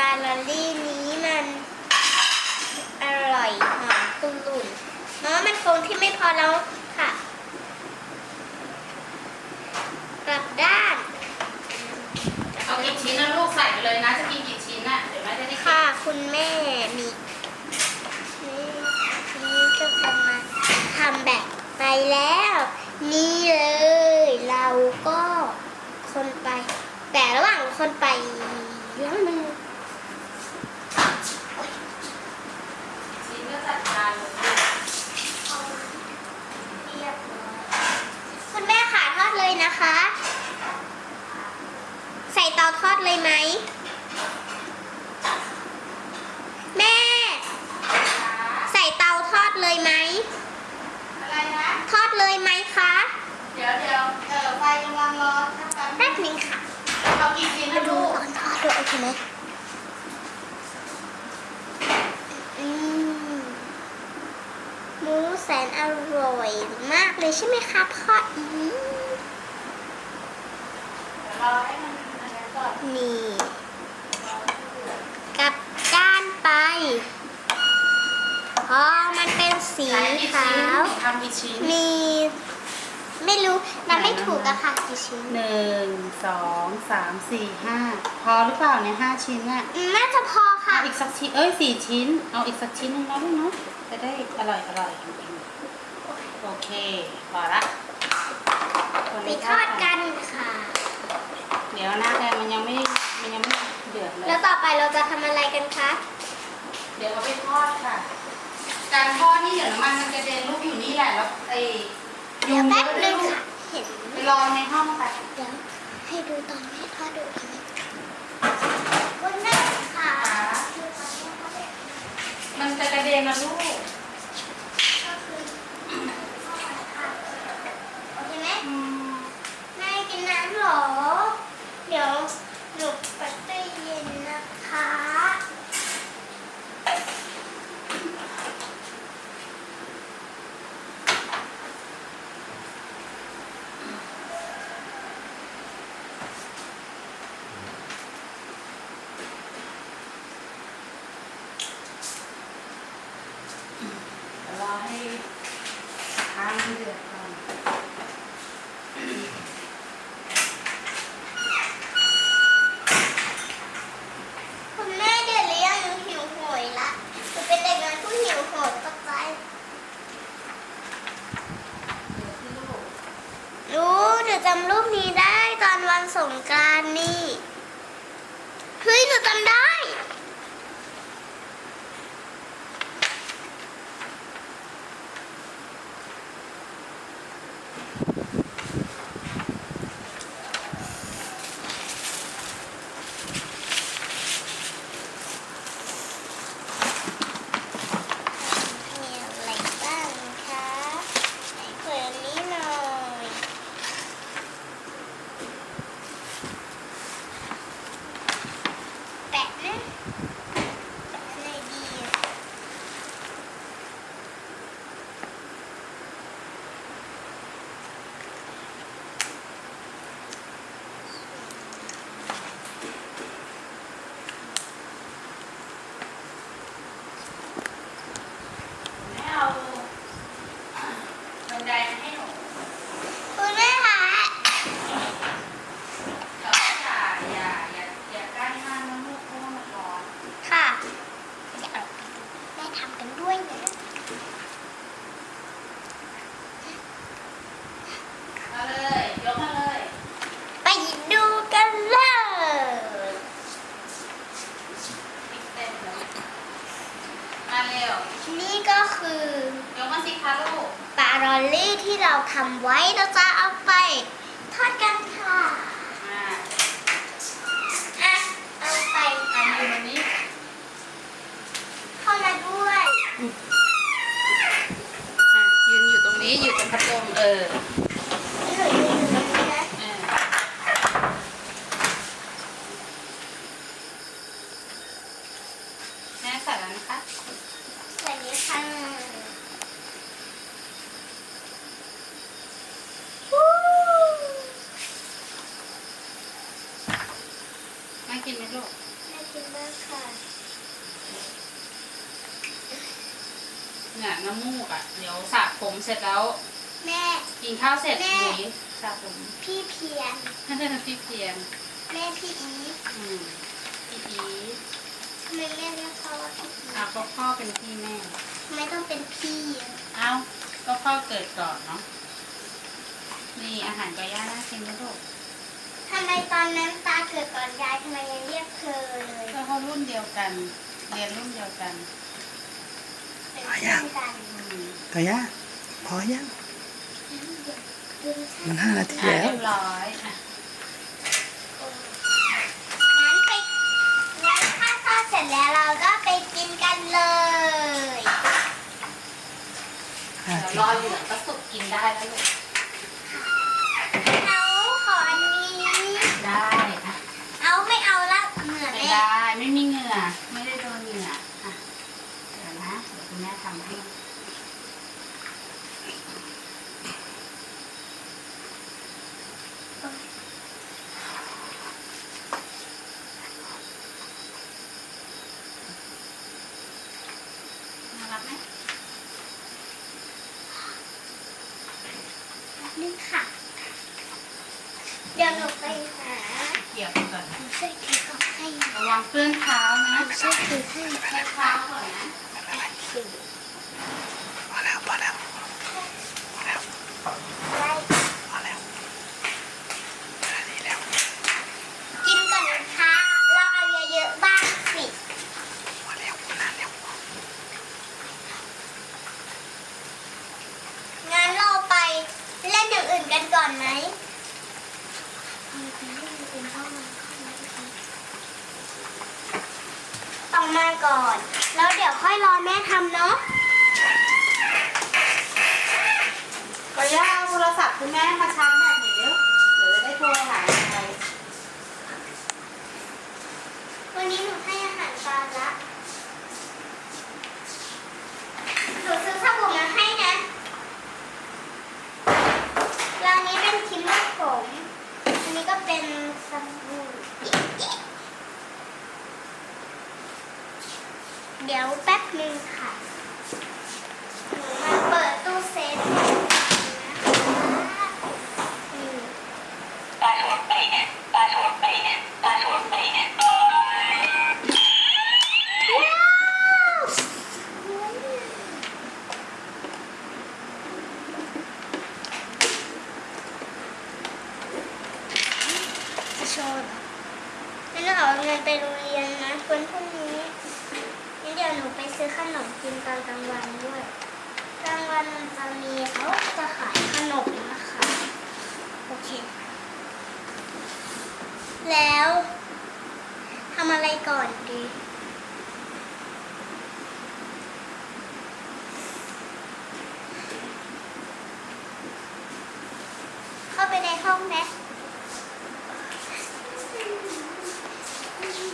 ลาลอรี่นี้มันอร่อยหอมตุ่นๆเนาะมันคงที่ไม่พอแล้วค่ะ กลับด้าน เอากี่ชิ้นนะลูกใส่ไปเลยนะ จะกินกี่ชิ้นน่ะ เดี๋ยวแม่จะได้กินค่ะ คุณแม่มีนี่นี่ก็จะมาทำแบบไปแล้ว นี่เลย เราก็คนไป แต่ระหว่างคนไปแล้วมัน ชิ้นก็จัดการเลย เรียบร้อยคุณแม่ขาทอดเลยนะคะ ใส่เตาทอดเลยไหม แม่ ใส่เตาทอด เลยไหม อะไรนะ ทอดเลยไหมคะ เดี๋ยวเดี๋ยวเออไฟกำลังร้อนนะคะแป๊บหนึงค่ะ เอากี่ชิ้นมานะดูลูกตอนทอดด้วยโอเคไหมอืมหมูแสนอร่อยมากเลยใช่ไหมคะพ่ออีเดี๋ยวรอให้มันอันนั้นก่อนนี่ กลับด้านไป พอมันเป็นสีใส่กี่ขาชิ้นวทำกี่ชิ้นมี ไม่รู้นับไม่ถูกอะค่ะกี่ชิ้น หนึ่งสองสามสี่ห้าพอหรือเปล่าเนี่ยห้าชิ้นน่ะอืมน่าจะพอค่ะ เอาอีกสักชิ้นเอ้ยสี่ชิ้น เอาอีกสักชิ้นหนึงเนาะลูกเนาะจะได้อร่อยอร่อยจริงๆโอเคพอละตัวไปนี้ทอดกันค่ะ เดี๋ยวหน้าแดงมันยังไม่มันยังไม่เดือดเลย แล้วต่อไปเราจะทำอะไรกันคะ เดี๋ยวเอาไปทอดค่ะ การทอดนี่เดี๋ยวน้ำมันมันกระเด็นลูกอยู่นี่แหละแล้วไอ้เดี๋ยวแป๊บนึงลูกค่ะเห็นไปรอในห้องไปเดี๋ยวให้ดูตอนแม่ทอดดูกันวันแม่ค่ะ มันจะกระเด็นนะลูกก็คือโอเคไหม อืม แม่กินน้ำเหรอ เดี๋ยวหนูปัดตู้เย็นนะคะ เดี๋ยวรอให้ ที่เดือดร้อนคุณแม่เดี๋ยวเลี้ยงหนูหิวโหยละหนูเป็นเด็กน้อยผู้หิวโหยตกใจเดี๋ยวที่ลูก รู้หนูจำรูปนี้ได้ตอนวันสงกรานต์นี่ เฮ้ย หนูจำได้ มีอะไรบ้างคะไหนเปิดอันนี้หน่อย แปะนะแปะอะไรดีอะแม่เอาบันไดมาให้หนู คุณแม่คะ แต่ว่าอย่าอย่าอย่าอย่าใกล้มากนะลูกเพราะว่ามันร้อน ค่ะเดี๋ยวเอาแม่ทำกันด้วยนะ มาเลย ยกมาเลย ไปดูกันเลย พริกเต็มเลยมาเร็ว นี่ก็คือยกมาสิคะลูกปลารอลลี่ที่เราทำไว้เราจะเอาไปทอดกันค่ะอ่าอะเอาไปอันนี้วันนี้เข้ามาด้วยอะยืนอยู่ตรงนี้อยู่ตรงพัดลมเออหนูยืนอยู่ตรงนี้นะเออแม่ใส่แล้วนะคะ สวัสดีค่ะวู้แม่กินไหมลูกไม่กินมากค่ะเนี่ยน้ำมูกอะ เดี๋ยวสระผมเสร็จแล้ว แม่ กินข้าวเสร็จแม่หนีสระผมพี่เพียรท่านเดินพี่เพียงแม่พี่อีฟอืมพี่อีท ทำไมแม่เรียกเขาว่าพี่อีฟอ้าวก็พ่อเป็นพี่แม่ ทำไมต้องเป็นพี่อะเอ้าก็พ่อเกิดก่อนเนาะ นี่อาหารก็ย่าน่ากินนะลูกทำไมตอนนั้นตาเกิดก่อนยายทำไมยังเรียกเธอเลยก็เขารุ่นเดียวกัน เรียนรุ่นเดียวกันเป็นเพื่อนกันอืมกายะพอยังดึงมันห้านาทีอะแล้ว เรียบร้อยอะ งั้นไปงั้นถ้าทอดเสร็จ แล้วเราก็ไปกินกันเลยห้าเดี๋ยวนาทีรอเหลืองก็สุกกินได้แล้วลูกเอาขออันนี้ ได้อะเอาไม่เอาละเหงื่อไม่แม่ได้ไม่มีเหงื่อไม่ได้โดนเหงื่ออะเดี๋ยวนะเดี๋ยวคุณแม่ทำให้ น่ารักไหม นี่ค่ะ เดี๋ยวหนูไปหา เกี่ยวก่อน หนู ช่วยถือกล่องให้หนูระวังเปื้อนเท้านะช่วยถือให้ใช้เท้าก่อนนะ ถือ พอแล้วพอแล้วพอแล้ว ไว้ พอแล้วห้านาทีแล้ว กินก่อนนะคะเราเอาเยอะๆบ้างสิ พอแล้วนานแล้ว งั้นเราไปเล่นอย่างอื่นกันก่อนไหมต้อง มาก่อน แล้วเดี๋ยวค่อยรอแม่ทำเนาะก็ย่าเอาโทรศัพท์คุณแม่มาชาร์จแบตหน่อยเร็วเดี๋ยวจะได้โทรหาใครวันนี้หนูให้อาหารปลาละ หนูซื้อสบู่มาให้นะแล้วอันนี้เป็นครีมลูกผม อันนี้ก็เป็นสบู่ เดี๋ยวแป๊บนึงค่ะ หนูมาเปิดตู้เซฟนะคะนี่ ว้าว จะโชว์เรอไม่ต้องเอาเงินไปโรงเรียนนะวันพรุ่งนี้งั้นเดี๋ยวหนูไปซื้อขนมกินตอนกลางวันด้วยกลางวันมันจะมีเขาจะขายขนมนะคะโอเค แล้วทำอะไรก่อนดีเข้าไปในห้องไหม